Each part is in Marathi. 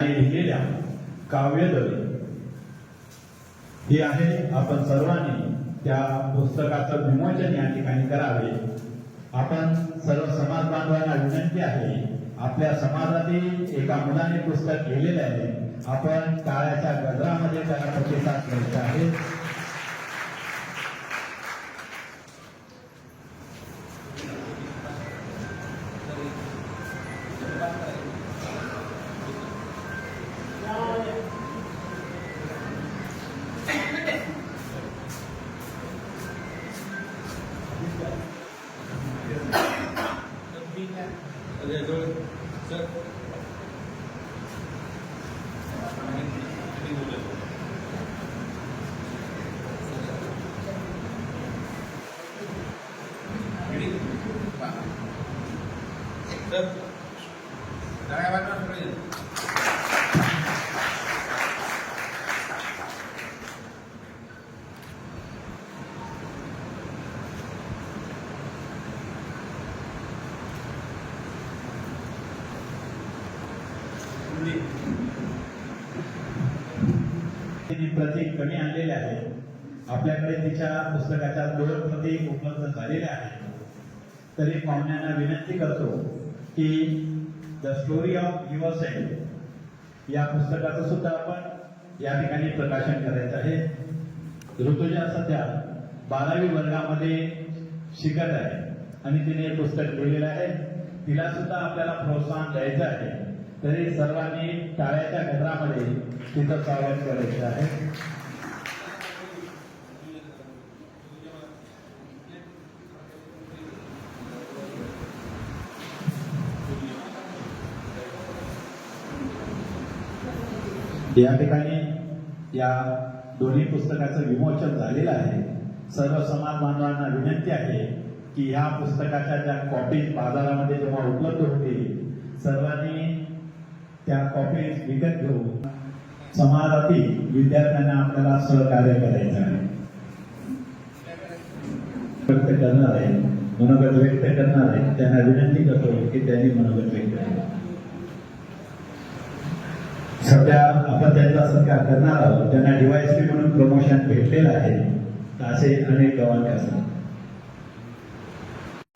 लिहिलेल्या काव्यदवे हे आहे आपण सर्वांनी त्या पुस्तकाचं विमोचन या ठिकाणी करावे. आपण सर्व समाज बांधवांना विनंती आहे आपल्या समाजातील एका मुलाने पुस्तक लिहिलेलं आहे. आपण काळाच्या गजरामध्ये त्याला प्रतिसाद द्यायचा आहे तिने प्रती कमी आणलेले आहे आपल्याकडे तिच्या पुस्तकाच्या दोन उपलब्ध झालेल्या आहे. तरी पाहुण्यांना विनंती करतो की the story of yourself या पुस्तकाचं सुद्धा आपण या ठिकाणी प्रकाशन करायचं आहे. ऋतुजा सध्या बारावी वर्गामध्ये शिकत आहे आणि तिने पुस्तक लिहिलेलं आहे. तिला सुद्धा आपल्याला प्रोत्साहन द्यायचं आहे. तरी सर्वांनी टाळ्याच्या घरामध्ये तिथं स्वागत करायचं आहे. या ठिकाणी या दोन्ही पुस्तकाचं विमोचन झालेलं आहे. सर्व समाज बांधवांना विनंती आहे की ह्या पुस्तकाच्या ज्या कॉपीज बाजारामध्ये जेव्हा उपलब्ध होतील सर्वांनी त्या कॉपीज विकत घेऊन समाजातील विद्यार्थ्यांना आपल्याला सहकार्य करायचं आहे. व्यक्त करणार आहे मनोगत व्यक्त करणार आहे. त्यांना विनंती करतो की त्यांनी मनोगत व्यक्त सध्या आपण त्यांचा सत्कार करणार आहोत. त्यांना डीवायसी म्हणून प्रमोशन भेटलेलं आहे. असे अनेक गवांचे असतात.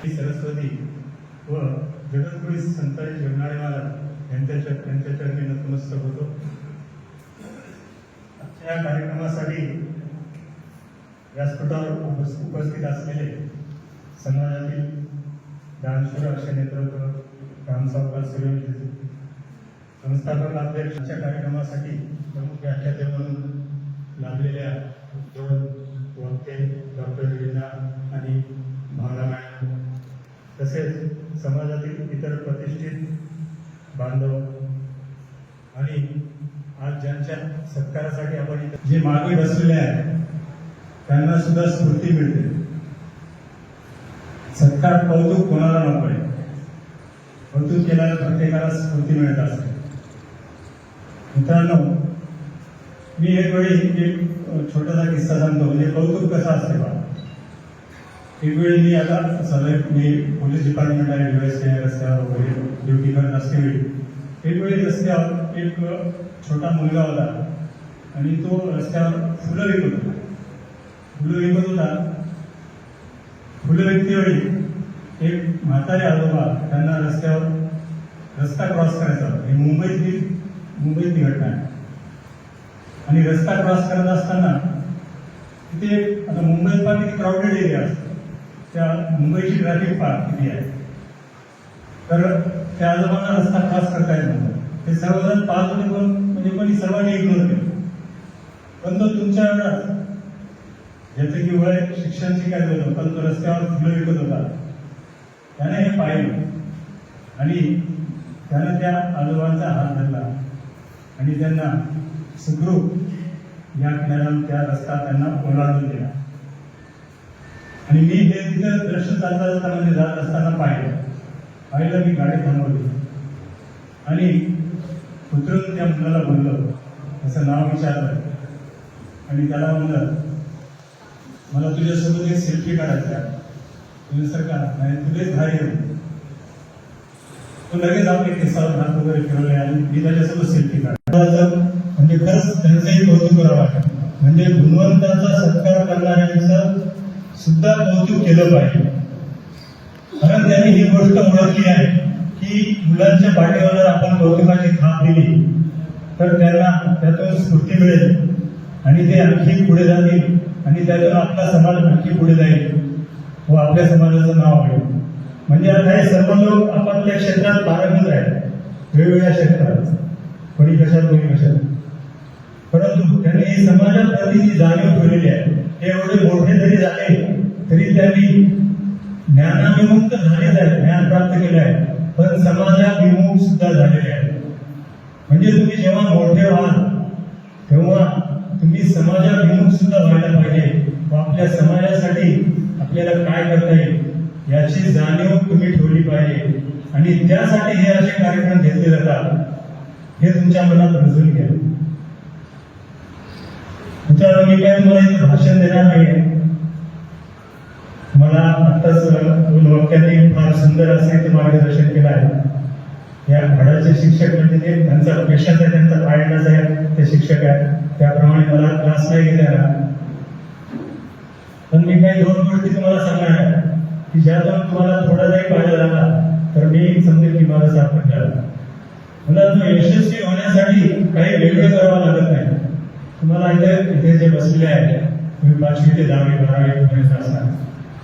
सरस्वती व जगद्गुरी संताजी जगणारे महाराज यांच्या त्यांच्या चरणी नतमस्तक होतो. आजच्या या कार्यक्रमासाठी व्यासपीठावर उपस्थित असलेले समाजातील दानशूर अक्षय नेतृत्व रामसावकार सूर्यवंशी संस्थापक अध्यक्षाच्या कार्यक्रमासाठी प्रमुख व्याख्याते म्हणून लाभलेल्या दोन वक्ते डॉक्टर रीना आणि भावना मॅडम तसेच समाजातील इतर प्रतिष्ठित बांधव. आणि आज ज्यांच्या सत्कारासाठी आपण जे मागे बसलेले आहेत त्यांना सुद्धा स्फूर्ती मिळते. सत्कार कौतुक कोणाला नको आहे कौतुक केल्यानं प्रत्येकाला स्फूर्ती मिळत असते. मित्रांनो मी एक वेळी एक छोटासा किस्सा सांगतो. म्हणजे कौतुक कसं असते बा? एक वेळी मी आता सगळे मी पोलीस डिपार्टमेंट आहे युएस रस्त्यावर वगैरे ड्युटी करत असते. वेळी एक वेळी रस्त्यावर एक छोटा मुलगा होता आणि तो रस्त्यावर फुलं विकत होता. फुलं विकत होता. फुलं विकतेवेळी एक म्हातारे आजोबा त्यांना रस्त्यावर रस्ता क्रॉस करायचा होता. ही मुंबईतली मुंबईतली घटना आहे. आणि रस्ता क्रॉस करत असताना तिथे आता मुंबईत पण किती क्राऊडेड एरिया असतो. त्या मुंबईची ट्रॅफिक पहा किती आहे? तर त्या आजोबांना रस्ता खास करता येत नव्हता. ते सर्वजण पाच होते पण म्हणजे कोणी सर्वांनी इग्नोर केलं. पण तो तुमच्या एवढा ज्याचं की वय शिक्षण शिकायचं होतं? पण तो रस्त्यावर फुलं विकत होता. त्याने हे पाहिलं. आणि त्यानं त्या आजोबांचा हात धरला. आणि त्यांना सुखरूप या किनाऱ्यावर त्या रस्ता त्यांना ओलांडून दिला. आणि मी हे तिथं दृश्य चालता चालता म्हणजे जात असताना पाहिलं. पाहिलं मी गाडी थांबवली. आणि उतरून त्या मुलाला बोललो. त्याचं नाव विचारलं. आणि त्याला म्हणलं मला तुझ्यासोबत एक सेल्फी काढायचा आहे. तुझ्यासारखा नाही तुझेच भारी आहे तो लगेच आपले केसावर हात वगैरे फिरवले आणि मी त्याच्यासोबत सेल्फी काढला. म्हणजे खरंच त्यांचंही कौतुक करावं वाटतं म्हणजे गुणवंताचा सत्कार करणाऱ्यांचं सुद्धा कौतुक केलं पाहिजे. कारण त्यांनी ही गोष्ट ओळखली आहे की मुलांच्या पाठीवर आपण कौतुकाची थाप दिली तर त्यांना त्यातून स्फूर्ती मिळेल. आणि ते आणखी पुढे जातील आणि त्यातून आपला समाज आणखी पुढे जाईल. व आपल्या समाजाचं नाव आहे. म्हणजे आता हे सर्व लोक आपापल्या क्षेत्रात पारंगत आहेत. वेगवेगळ्या क्षेत्रात. कोणी कशात कोणी कशात. परंतु त्यांनी समाजात समाजाप्रती जी जाणीव ठेवलेली आहे ते एवढे मोठे जरी झाले तरी त्यांनी ज्ञानाभिमुक्त झालेच आहे ज्ञान प्राप्त केलं आहे पण समाजाभिमुख सुद्धा झालेले आहे म्हणजे तुम्ही जेव्हा मोठे व्हाल तेव्हा तुम्ही समाजाभिमुख सुद्धा व्हायला पाहिजे. व आपल्या समाजासाठी आपल्याला काय करता येईल याची जाणीव तुम्ही ठेवली पाहिजे. आणि त्यासाठी हे असे कार्यक्रम घेतले जातात. हे तुमच्या मनात रुजून घ्या. तुमच्या मी काय तुम्हाला इथे भाषण देणार नाही मला आत्ताच दोन फार सुंदर असे ते मार्गदर्शन केलं आहे. या धड्याचे शिक्षक म्हणजे ते त्यांचा पेशाच आहे त्यांचा पायंडाच आहे ते शिक्षक आहेत. त्याप्रमाणे मला क्लास नाही घेता येणार. पण मी काही दोन गोष्टी तुम्हाला सांगणार आहे की ज्यातून तुम्हाला थोडा जरी फायदा झाला तर मी समजेल की मला सार्थक झाला मला तो यशस्वी होण्यासाठी काही वेगळं करावं लागत नाही. तुम्हाला इथे इथे जे बसले आहे तुम्ही पाचवी ते दहावी बारावी पर्यंत असाल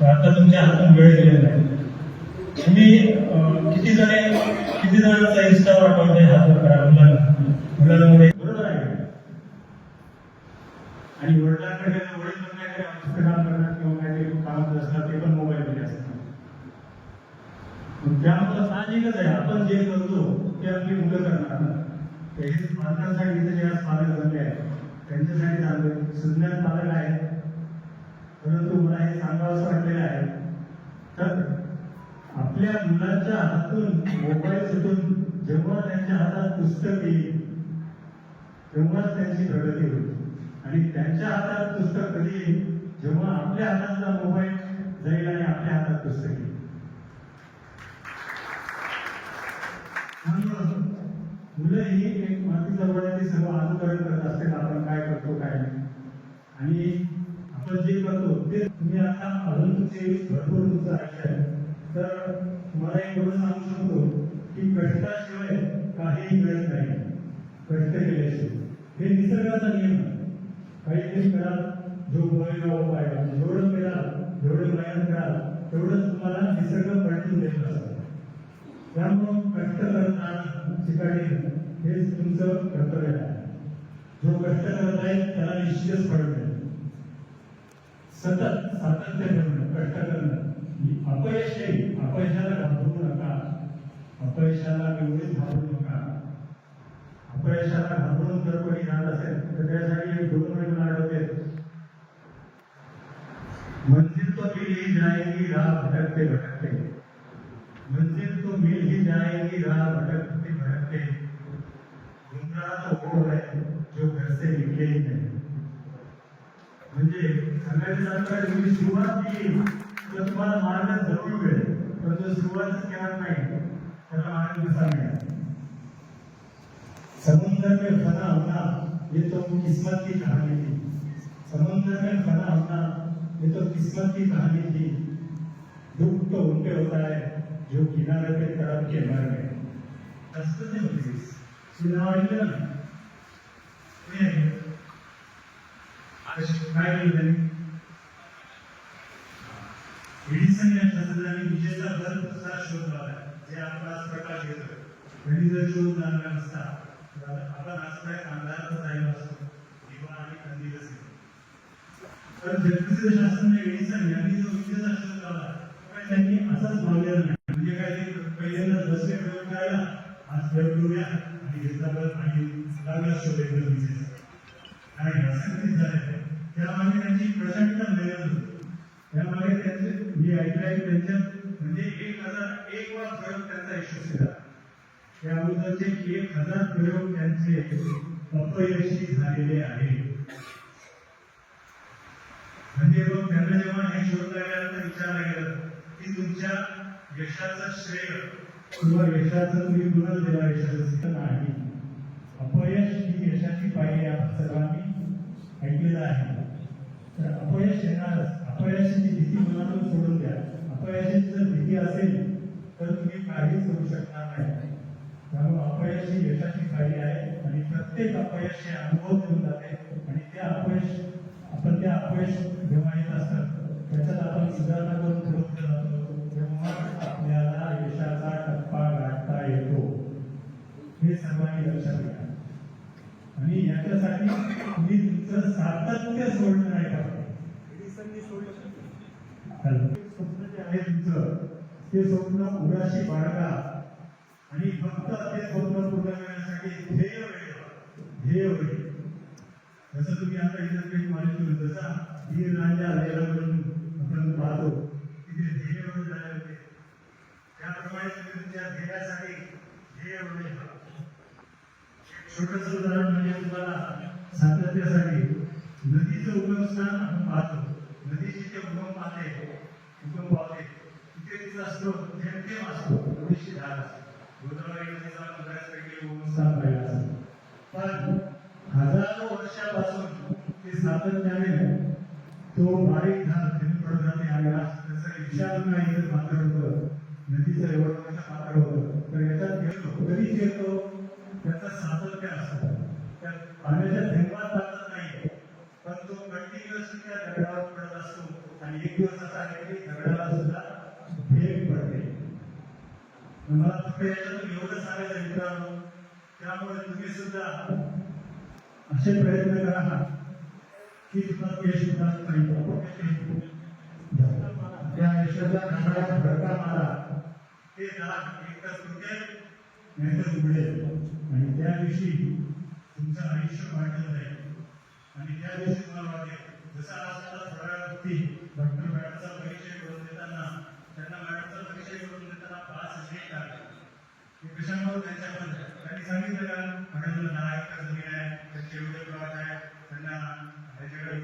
तर आता तुमच्या हातून वेळ दिलेला नाही. तुम्ही किती जण किती जणांचा इन्स्टावर अकाउंट आहे हात करा मुलांना. मुलांमध्ये म्हणजे बरोबर आहे. आणि वडिलांकडे वडील पण काहीतरी काम करणार किंवा काहीतरी काम करत असणार ते पण मोबाईलमध्ये असतात. त्यामुळं साहजिकच आहे आपण जे करतो ते आपली मुलं करणार. ना पालकांसाठी इथे जे आज पालक झाले आहेत त्यांच्यासाठी चांगले सुज्ञान पालक आहे परंतु मला हे सांगावं वाटलेलं आहे. तर आपल्या मुलांच्या हातून मोबाईल सुटून जेव्हा त्यांच्या हातात पुस्तक येईल तेव्हाच त्यांची प्रगती होईल. आणि त्यांच्या हातात पुस्तक कधी येईल जेव्हा आपल्या हातातला मोबाईल जाईल आणि आपल्या हातात पुस्तक येईल त्यामुळं मुलं ही एक ते सर्व अनुकरण करत असते आपण काय करतो काय नाही. आणि आपण जे करतो ते तुम्ही आता अजून तुमचे भरपूर तुमचं आयुष्य आहे. तर तुम्हाला एक एवढं सांगू शकतो की कष्टाशिवाय काही मिळत नाही. कष्ट केल्याशिवाय. हे निसर्गाचा नियम आहे. काहीतरी करा जो भोयला उपाय जेवढं मिळाल जेवढं मेहनत कराल तेवढंच तुम्हाला निसर्ग पडून देत असतो त्यामुळं कष्ट करताना ठिकाणी हेच तुमचं कर्तव्य आहे. जो कष्ट करत आहे त्याला निश्चितच फळ मिळेल. सतत सातत्य ठेवणं कष्ट करणं अपयश येईल अपयशाला घाबरू नका. अपयशाला एवढीच घाबरू नका. अपयशाला घाबरून जर कोणी जात असेल तर त्यासाठी एक दोन महिने आढळते मंजिल तो मिल ही जाएगी राह भटकते भटकते. मंजिल तो मिल ही जाएगी राह भटकते गुमराह तो वो है जो घर से निकले ही नहीं म्हणजे सांगायचं झालं तुम्ही सुरुवात केली तर तुम्हाला मार्ग जरूर मिळेल पण जो सुरुवातच केला नाही त्याला मार्ग कसा मिळेल समुद्र में फना होना ये तो किस्मत की कहानी थी समुद्र में फना होना ये तो किस्मत की कहानी थी दुख तो उनपे होता है जो किनारे पे तड़प के मर गए असं ते होते सुनाव ऐकलं ना कोणी ऐकलं? आज काय केलं त्यांनी एडिसन या शास्त्रज्ञांनी विजेचा कसा शोध लावला जे आपण आज प्रकाश घेतो त्यांनी जर शोध लावला नसता तर आपण आज अंधारातच राहिलो असतो दिवा आणि तर जगप्रसिद्ध शास्त्रज्ञ एडिसन यांनी जो विजेचा शोध लावला काय त्यांनी असाच लावलेला नाही. म्हणजे काय ते पहिल्यांदा बसले प्रयोग करायला आज प्रयोग करूया आणि घेतला आणि लागला शोध एकदम विजेचा असं झालं त्यामागे त्यांची प्रचंड मेहनत होती त्यामागे त्यांचे मी ऐकलंय की त्यांच्या म्हणजे एक हजार एक वर प्रयोग त्यांचा यशस्वी झाला त्या अगोदरचे एक हजार प्रयोग त्यांचे अपयशी झालेले आहे. म्हणजे मग त्यांना जेव्हा हे शोध लागल्यानंतर विचारलं गेलं की तुमच्या यशाचं श्रेय किंवा यशाचं तुम्ही पुनर्दिला यशाचं नाही अपयश ही यशा पायरी आपण सर्वांनी ऐकलेलं आहे तर अपयश येणारच अपयशाची भीती मनातून सोडून द्या. अपयशाची जर भीती असेल तर तुम्ही काहीच करू शकणार नाही. त्यामुळे अपयश ही यशाची पायरी आहे आणि प्रत्येक अपयश हे अनुभव देऊन जाते आणि त्या अपयश आपण त्या अपयश जेव्हा येत असतात. त्याच्यात आपण सुधारणा करून पुढे जातो. तेव्हा आपल्याला यशाचा टप्पा गाठता येतो. हे सर्वांनी लक्षात घ्या. आणि याच्यासाठी तुम्ही तुमचं सातत्य सोडलं नाही का स्वप्न जे आहे तुमचं ते स्वप्न उराशी बाळगा. आणि फक्त ते स्वप्न पूर्ण करण्यासाठी ध्येय ध्येय वेळ. जसं तुम्ही आता इतर काही मालिकेतून जसा धीर राजा लेला म्हणून आपण पाहतो तिथे ध्येय वेळ झाले होते. त्याप्रमाणे तुम्ही तुमच्या ध्येयासाठी ध्येय वेळ छोटस उदाहरण म्हणजे तुम्हाला सातत्यासाठी नदीचं उगमस्थान आपण पाहतो. नदीची जे उगम पाहते उगम पावते तिथे तिचा स्रोत थेंब असतो एवढीशी धार असते गोदावरी नदीचा उगमस्थान पण हजारो वर्षापासून ते सातत्याने तो बारीक धार थेंब पडत जाते आणि आज त्याचं नाही तर पात्र होतं नदीचं एवढं मोठं पात्र होतं तर याच्यात येतो कधीच येतो त्याचं सातत्य असतो त्या पाण्याच्या थेंबात जात नाही पण तो त्या दगडावर असतो आणि एक दिवस असा आहे की दगडाला सुद्धा भेग पडते. मला फक्त याच्यातून एवढं सांगायचं मित्रांनो त्यामुळे तुम्ही सुद्धा असे प्रयत्न करा की तुम्हाला यश मिळालं पाहिजे त्या यशाच्या नारळात भडका मारा. ते दाग एकदा तुटेल नाहीतर उघडेल. आणि त्या दिवशी तुमचं आयुष्य वाढलं जाईल. आणि त्या दिवशी तुम्हाला वाटेल जसं आज मला थोड्या व्यक्ती डॉक्टर मॅडमचा परिचय करून देताना त्यांना मॅडमचा परिचय करून देताना पाच झेक आले. हे कशामुळे त्यांच्याबद्दल त्यांनी सांगितलं का मॅडमला दहा एकर जमीन आहे त्यांचे एवढे प्लॉट आहे. त्यांना ह्याच्याकडे